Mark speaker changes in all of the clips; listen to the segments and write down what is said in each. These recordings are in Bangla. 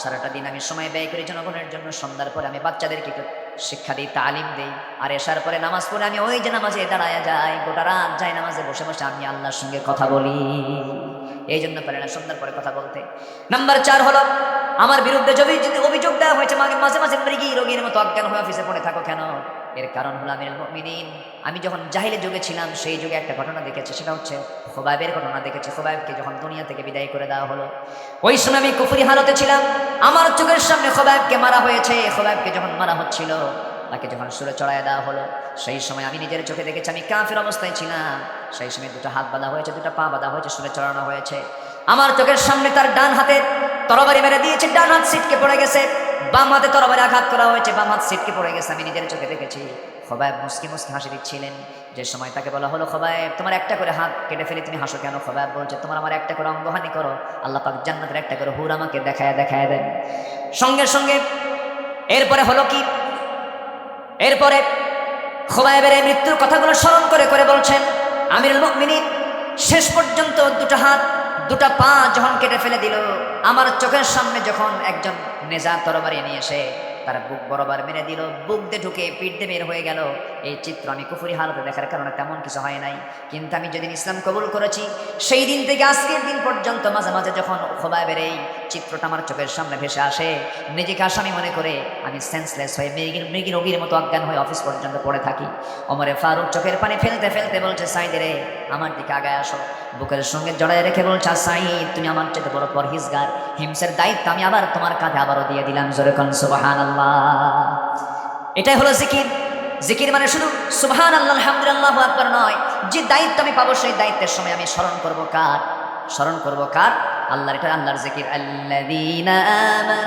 Speaker 1: সারাটা দিন আমি সময় ব্যয় করি জনগণের জন্য, সন্ধ্যার পরে আমি বাচ্চাদেরকে শিক্ষা দিই, তালিম দিই, আর এসার পরে নামাজ পড়ে আমি ওই যে নামাজে দাঁড়ায় যাই, গোটা রাত যাই নামাজে বসে বসে আমি আল্লাহর সঙ্গে কথা বলি। এই জন্য পারে না সন্ধ্যার পরে কথা বলতে। নাম্বার চার হলো, আমার বিরুদ্ধে যদি অভিযোগ দেওয়া হয়েছে, মাঝে মাঝে মৃগী রোগীর মতো অজ্ঞান হয়ে অফিসে পড়ে থাকো কেন? এর কারণ হলো আমির মুমিনিন। আমি যখন জাহিলে যুগে ছিলাম, সেই যুগে একটা ঘটনা দেখেছি, সেটা হচ্ছে খোবাবের ঘটনা দেখেছি। খোবাবকে যখন দুনিয়া থেকে বিদায় করে দেওয়া হলো, ওই সময় আমি কুফুরি হালতে ছিলাম। আমার চোখের সামনে খোবাবকে মারা হয়েছে। খোবাবকে যখন মারা হচ্ছিল, তাকে যখন সুরে চড়ায় দেওয়া হলো, সেই সময় আমি নিজের চোখে দেখেছি, আমি কাফের অবস্থায় ছিলাম। সেই সময় দুটো হাত বাঁধা হয়েছে, দুটো পা বাঁধা হয়েছে, সুরে চড়ানো হয়েছে। আমার চোখের সামনে তার ডান হাতে তরবারি মেরে দিয়েছে, ডান হাত সিটকে পড়ে গেছে। বাম হাতে তরবারি আঘাত করা হয়েছে বাম হাত সিটকে পড়ে গেছে, আমি নিজের চোখে দেখেছি। খোবায় মুসকি মুসকি হাসি দিচ্ছিলেন। যে সময় তাকে বলা হলো খোবায় তোমার একটা করে হাত কেটে ফেলে, তুমি হাসো কেন? খোবায় বলছে, তোমার আমার একটা করে অঙ্গহানি করো। আল্লাহ পাক জান্নাতের একটা করে হুর আমাকে দেখায় দেখায় দেন। সঙ্গে সঙ্গে এরপরে হলো কি? এরপরে খোবাইবের এই মৃত্যুর কথাগুলো স্মরণ করে করে বলছেন, আমিরুল মুমিনিন, শেষ পর্যন্ত দুটো হাত দুটো পা যখন কেটে ফেলে দিল, আমার চোখের সামনে যখন একজন নেজা তরবারি নিয়ে এসে তার বুক বরাবর মেরে দিল, বুক দিয়ে ঢুকে পিঠ দিয়ে বের হয়ে গেল। এই চিত্র আমি কুফুরি হালতে দেখার কারণে তেমন কিছু হয় নাই। কিন্তু আমি যেদিন ইসলাম কবুল করেছি, সেই দিন থেকে আজকের দিন পর্যন্ত মাঝে মাঝে যখন খোবাইবের এই চিত্রটা আমার চোখের সামনে ভেসে আসে, নিজেকে আসামি মনে করে আমি সেন্সলেস হয়ে মৃগীর মৃগী রোগীর মতো অজ্ঞান হয়ে অফিস পর্যন্ত পড়ে থাকি। অমরে ফারুক চোখের পানি ফেলতে ফেলতে বলছে সাইদে রে, আমার দিকে আগায় আসো। বুকের সঙ্গে জড়ায় রেখে বলছে সাইদ তুমি আমার চেয়ে বড় পরহিজগার। হিমসের দায়িত্ব আমি আবার তোমার কাঁধে আবারও দিয়ে দিলাম। জোরে কন সুবাহান আল্লাহ এটাই হলো জিকির। জিকির মানে শুধু সুবহান আল্লাহ আলহামদুলিল্লাহ আকবার নয়। যে দায়িত্ব আমি পাবো, সেই দায়িত্বের সময় আমি স্মরণ করব কার? স্মরণ করব কার? আল্লাহর এটা আল্লাহর জিকির। আল্লাযীনা আমানু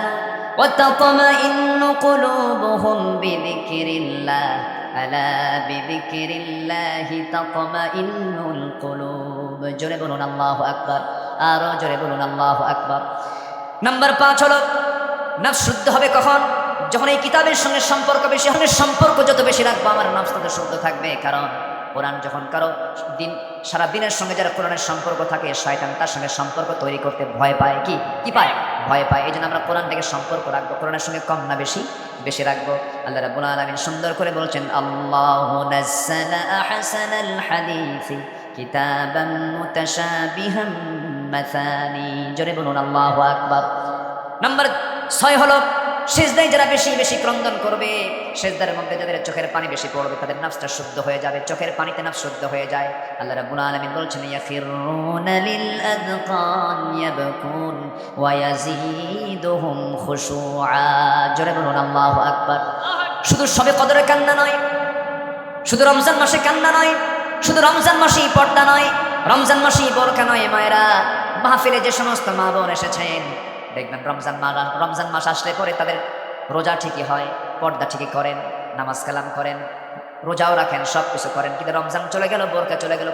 Speaker 1: ওয়া তাতমাইন্নু কুলুবুহুম বিযিকরিল্লাহ। আলা বিযিকরিল্লাহি তাতমাইন্নুল কুলুব। জোরে বলুন আল্লাহু আকবার। আরও জোরে বলুন আল্লাহু আকবার। নাম্বার পাঁচ হলো, নাফস শুদ্ধ হবে কখন? যখন এই কিতাবের সঙ্গে সম্পর্ক বেশি হবে, সম্পর্ক যত বেশি রাখব, আমার নাফস তত শুদ্ধ থাকবে। কারণ কোরআন যখন কারও দিন, সারা দিনের সঙ্গে যারা কোরআনের সম্পর্ক থাকে, শয়তান তার সঙ্গে সম্পর্ক তৈরি করতে ভয় পায় কি? কি পায়? ভয় পায়। এই জন্য আমরা কোরআন থেকে সম্পর্ক রাখব। কোরআনের সঙ্গে কম না বেশি বেশি রাখব। আল্লাহ রাব্বুল আলামিন সুন্দর করে বলছেন, আল্লাহু জোরে বলুন, আল্লাহু আকবার। নাম্বার ছয় হলো সেজদায় যারা বেশি বেশি ক্রন্দন করবে, সেজদার মধ্যে যাদের চোখের পানি বেশি পড়বে, তাদের নাফসটা শুদ্ধ হয়ে যাবে, চোখের পানিতে নাফস শুদ্ধ হয়ে যায়। আল্লাহ রাব্বুল আলামিন বলছেন, ইয়াফিরুনা লিল আযকান ইয়াবকুন ওয়া ইয়াজিদুহুম খুশুআ। জোরে বলুন, আল্লাহু আকবার। শুধু সবে কদরে কান্না নয়, শুধু রমজান মাসে কান্না নয়, শুধু রমজান মাসেই পর্দা নয়, রমজান মাসেই বরকা নয়, মায়েরা। মাহফিলে যে সমস্ত মা বোন এসেছেন দেখবেন রমজান মা রমজান মাস আসলে পরে তাদের রোজা ঠিকই হয়, পর্দা ঠিকই করেন, নামাজ কালাম করেন, রোজাও রাখেন সব কিছু করেন। কিন্তু রমজান চলে গেল বোরকা চলে গেল,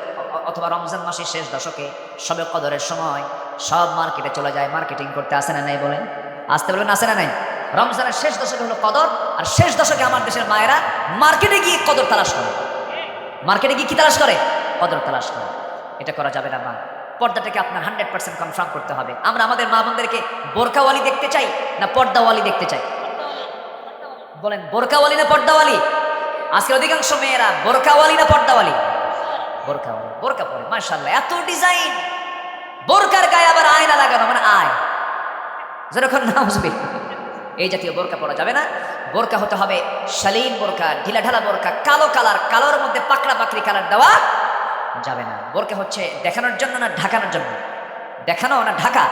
Speaker 1: অথবা রমজান মাসের শেষ দশকে, সবে কদরের সময় সব মার্কেটে চলে যায়, মার্কেটিং করতে আসে না নাই বলেন আসতে বলেন আসে না নাই? রমজানের শেষ দশকে হলো কদর, আর শেষ দশকে আমার দেশের মায়েরা মার্কেটে গিয়ে কদর তালাশ করে। মার্কেটে গিয়ে কি তালাশ করে? কদর তালাশ করে। এটা করা যাবে না, মা। পর্দাটাকে আপনার হান্ড্রেড পার্সেন্ট কনফার্ম করতে হবে। আমরা আমাদের মা বোনদেরকে বোরকাওয়ালি দেখতে চাই না পর্দাওয়ালি দেখতে চাই? বলেন, বোরকাওয়ালি না পর্দাওয়ালি? আজকে অধিকাংশ মেয়েরা বোরকাওয়ালি না পর্দাওয়ালি? বোরকাওয়ালি, বোরকা পরে মার্শাল্লাহ এত ডিজাইন বোরকার গায়ে আবার আয়না লাগানো মানে আয়। যেরকম না বুঝবে? এই জাতীয় বোরকা পরা যাবে না। বোরকা হতে হবে শালীন বোরকা ঢিলা ঢালা বোরকা, কালো কালার, কালোর মধ্যে পাকড়া পাকড়ি কালার দেওয়া। যাবে না। বোরকা হচ্ছে দেখানোর জন্য না ঢাকানোর জন্য? দেখানো না ঢাকা?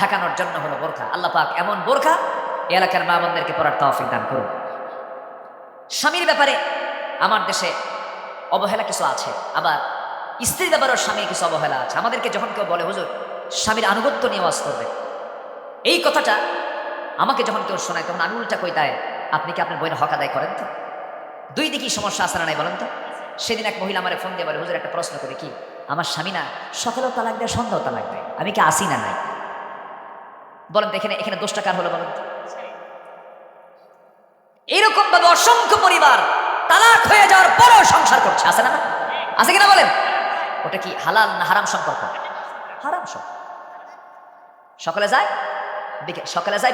Speaker 1: ঢাকানোর জন্য হলো বোরখা। আল্লাহ পাক এমন বোরখা এলাকার মা বোনদেরকে পড়ার তৌফিক দান করুন। স্বামীর ব্যাপারে আমার দেশে অবহেলা কিছু আছে, আবার স্ত্রীর ব্যাপারেও স্বামীর কিছু অবহেলা আছে। আমাদেরকে যখন কেউ বলে, হুজুর, স্বামীর আনুগত্য নিয়ে ওয়াজ করবে এই কথাটা আমাকে যখন কেউ শোনায়, তখন আমি উল্টা কই দেয় আপনি কি আপনার বইয়ের হক আদায় করেন তো? দুই দিকেই সমস্যা আছে না নাই বলেন তো? সেদিন এক মহিলা আমার ফোন দিয়ে বলে, হুজুর, একটা প্রশ্ন করে, কি? আমার স্বামী না সকালেও তালাক দেয় সন্ধ্যাও তালাক দেয়। আমি কি আসি না নাই? বলেন তো এখানে এখানে দোষটা কার হলো বলেন তো? এরকম ভাবে অসংখ্য পরিবার তালাক হয়ে যাওয়ার পরেও সংসার করছে, আছে না না? আছে কিনা বলেন? ওটা কি হালাল না হারাম সম্পর্ক? হারাম সম্পর্ক। সকালে যায়? সকালে যায়